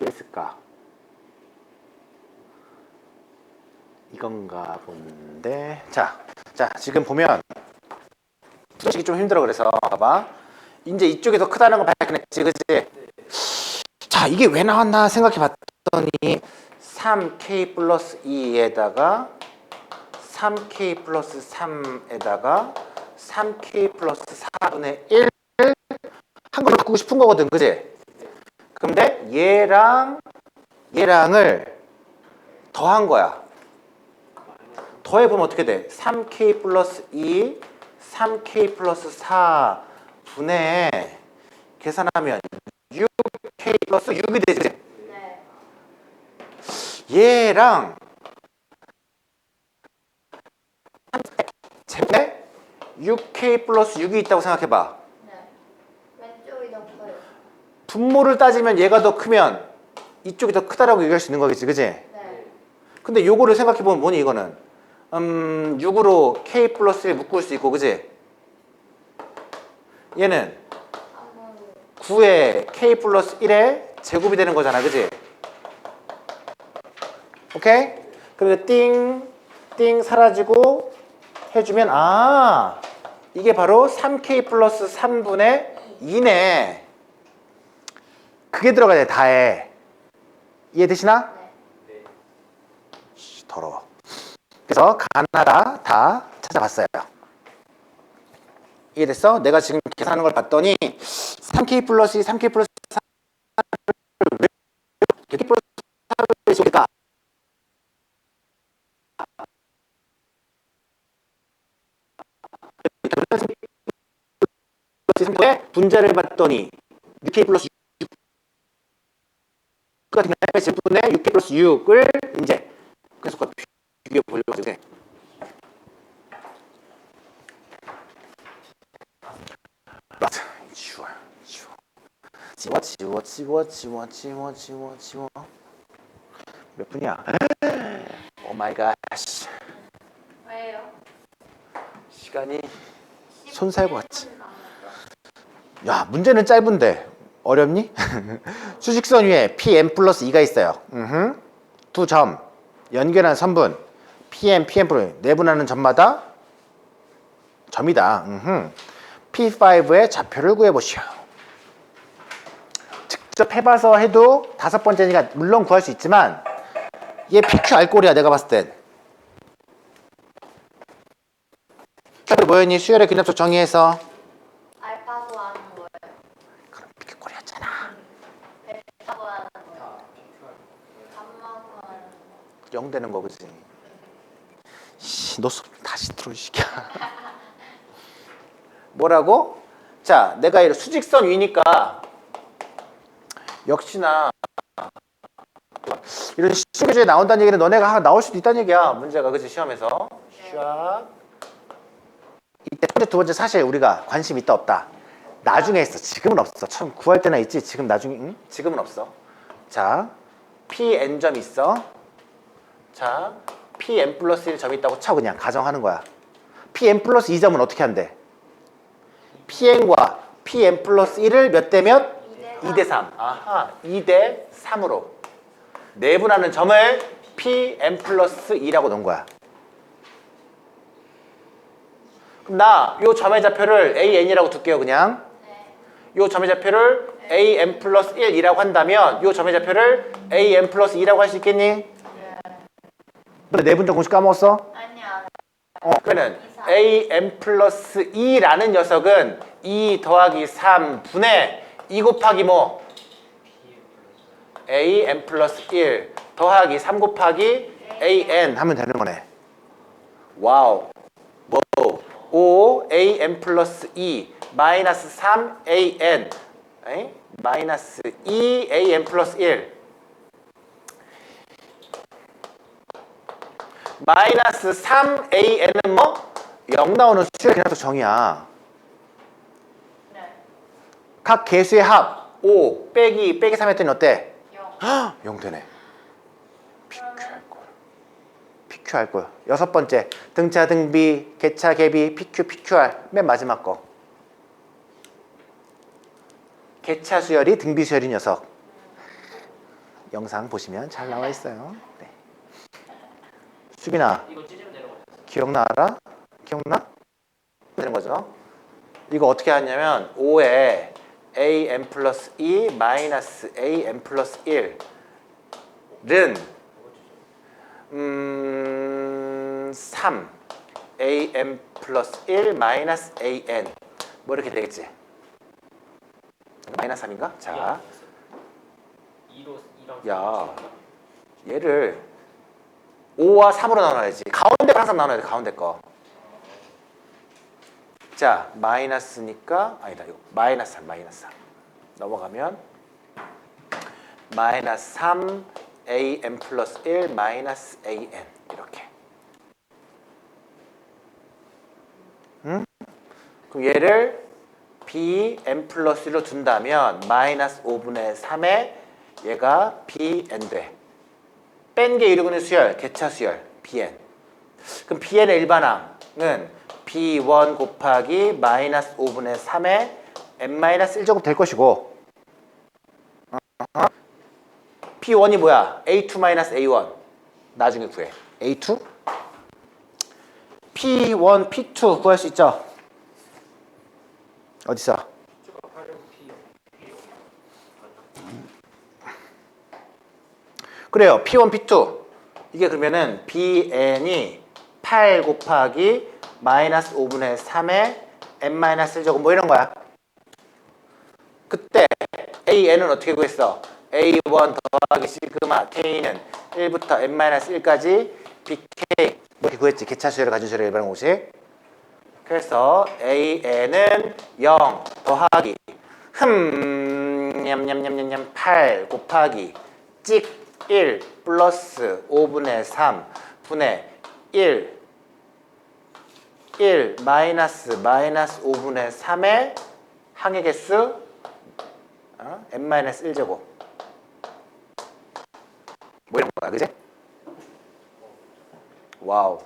왜 쓸까? 이건가 본데 자, 자 지금 보면 풀어지기 좀 힘들어 그래서 봐봐 이제 이쪽이 더 크다는 걸 발견했지 그치? 자 이게 왜 나왔나 생각해 봤더니 3k 플러스 2에다가 3k 플러스 3에다가 3k 플러스 4분의 1 한글로 바꾸고 싶은 거거든 그지? 근데 얘랑 얘랑을 더한 거야 더해보면 어떻게 돼? 3k 플러스 2 3k 플러스 4 분의 계산하면 6k 플러스 6이 되지 네. 얘랑 제곱에 6k 플러스 6이 있다고 생각해봐 네. 왼쪽이 더 커요. 분모를 따지면 얘가 더 크면 이쪽이 더 크다라고 얘기할 수 있는 거겠지 그지? 네. 근데 요거를 생각해보면 뭐니 이거는 음 6으로 k 플러스 1 묶을 수 있고 그지? 얘는 한번 9에 k 플러스 1에 제곱이 되는 거잖아 그지? 오케이? 그리고 띵, 띵 사라지고 해주면 아 이게 바로 3k 플러스 3분의 2네 그게 들어가야 돼 다해 이해되시나? 네. 씨, 더러워 그래서 가나다 다 찾아봤어요 이해됐어? 내가 지금 계산하는 걸 봤더니 3k 플러스 2, 3k 플러스 4를 왜 6k 플러스 4를 쏠까? 분자를 봤더니 6k 플러스 6가 되면 10분의 6k 플러스 6을 이제 그거 비교해 보려고 하죠. 맞아. 지워, 지워. 지워, 지워, 지워, 지워, 지워, 지워, 지워. 몇 분이야? 오 마이 갓. 왜요? 시간이 손 살고 왔지. 11분 남았죠. 야, 문제는 짧은데 어렵니? 수직선 위에 PM 플러스 2가 있어요. 두 점, 연결한 선분, PM, PM 플러스 내분하는 점마다 점이다. 음흠. P5의 좌표를 구해보시오. 직접 해봐서 해도 다섯 번째니까 물론 구할 수 있지만 얘 PQ 알꼴이야 내가 봤을 땐. 뭐였니? 수열의 근접적 정의해서 알파 구하는 거예요. 그럼 PQ 꼴이었잖아. 베타 구하는 거예요. 감마 구하는 거. 0 되는 거 그지? 씨, 너 수업 다시 들어 이 새끼야. 뭐라고? 자, 내가 이 수직선 위니까 역시나 이런 시계주에 나온다는 얘기는 너네가 나올 수도 있다는 얘기야. 문제가 그지 시험에서. 샥. 이때 두 번째 사실 우리가 관심 있다 없다. 나중에 있어. 지금은 없어. 처음 구할 때나 있지. 지금 나중에 응? 지금은 없어. 자, Pn 점 있어. 자, Pn 플러스 1점 있다고 쳐 그냥 가정하는 거야. Pn 플러스 2점은 어떻게 한대? Pn과 Pn 플러스 1을 몇 대 몇? 2 대 3. 아하, 2 대 3으로. 내분하는 점을 Pn 플러스 2라고 놓은 거야. 그럼 나 요 점의 좌표를 AN이라고 둘게요, 그냥. 네. 요 점의 좌표를 AN 플러스 1이라고 한다면 요 점의 좌표를 AN 플러스 2라고 할 수 있겠니? 네. 근데 내분점 공식 까먹었어? 아니야. 어, 그러면 AN 플러스 2라는 녀석은 2 더하기 3분의 2 곱하기 뭐? AN 플러스 1 더하기 3 곱하기 AN 하면 되는 거네. 와우. 뭐? 5 AN 플러스 2 마이너스 3 AN 에이? 마이너스 2 AN 플러스 1 마이너스 3 AN은 뭐? 0 나오는 수열 기하수 정의야. 네. 각 개수의 합 5 빼기 빼기 3 했더니 어때? 0. 0 되네. PQ 할 걸. PQ 할 걸. 여섯 번째 등차 등비 개차 개비 PQ PQR 맨 마지막 거. 개차 수열이 등비 수열이 녀석. 영상 보시면 잘 나와 있어요. 네. 수빈아, 거죠? 기억나 알아? 기억나? 되는 거죠. 이거 어떻게 하냐면 5에 am 플러스 2 마이너스 am 플러스 1은 음, 3 am 플러스 1 마이너스 an 뭐 이렇게 되겠지? 마이너스 3인가? 자, 2로 2랑 야. 얘를 5와 3으로 나눠야지. 가운데 거 항상 나눠야 돼. 가운데 거. 자, 마이너스니까 아니다. 이거 마이너스 3, 마이너스 3. 넘어가면 마이너스 3 am 플러스 1 마이너스 an 이렇게. 응? 그럼 얘를 bn 플러스 1로 둔다면 마이너스 5분의 3에 얘가 bn 돼. 뺀게 이루는 수열, 개차 수열, bn. 그럼 bn의 일반항은 b1 곱하기 마이너스 5분의 3에 n 마이너스 1제곱 될 것이고 어허. p1이 뭐야? a2 마이너스 a1 나중에 구해. a2 p1, p2 구할 수 있죠? 어디서? 추가 8은 P 그래요. P1, P2. 이게 그러면은 BN이 8 곱하기 마이너스 5분의 3에 n 마이너스 1제곱 뭐 이런 거야. 그때 AN은 어떻게 구했어? A1 더하기 시그마 K는 1부터 n 마이너스 1까지 BK 뭐 이렇게 구했지. 개차 수열을 가진 수열의 일반 공식. 그래서 AN은 0 더하기 흠 냠냠냠냠냠 8 곱하기 찍 1 플러스 5분의 3 분의 1 1 마이너스 마이너스 5분의 3의 항의 개수 어? n 마이너스 1제곱 뭐 이런 거야 그지? 와우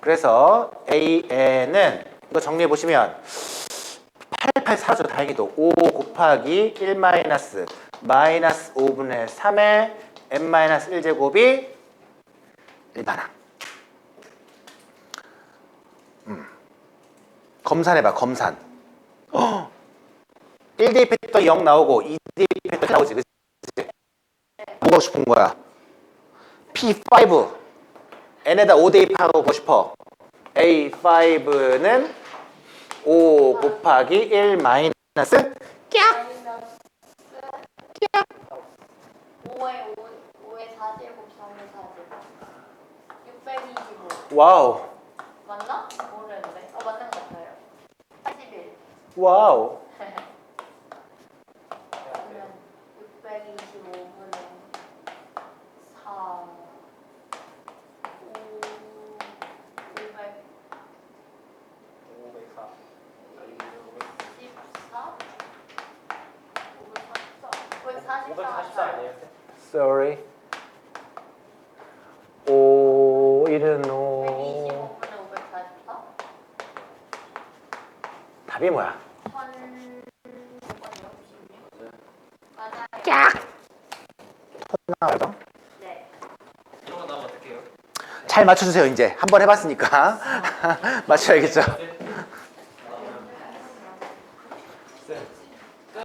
그래서 AN은 이거 정리해 보시면 88사죠 다행히도 5 곱하기 1 마이너스 마이너스 5분의 3의 n 마이너스 1제곱이 일반항 음. 검산해봐 검산 어. 1대입 했더니 0 나오고 2대입 했더니 나오지 그치? 뭐가 싶은 거야 P5 n에다 5대입하고 보고 싶어 A5는 5 곱하기 1 마이너스 마이너스 5에 5, 5에 4제곱 3에 4제곱 625 와우. 맞나? 모르는데. 어 맞는 것 같아요. 81 와우. 그러면 625분의 4 5 500 504 14 544 544 아니에요? Sorry 5 1은 5 125분의 544 답이 뭐야? 1000 맞아요. 네거 어떡해요? 잘 맞춰주세요 이제 한 번 해봤으니까 맞춰야겠죠 네,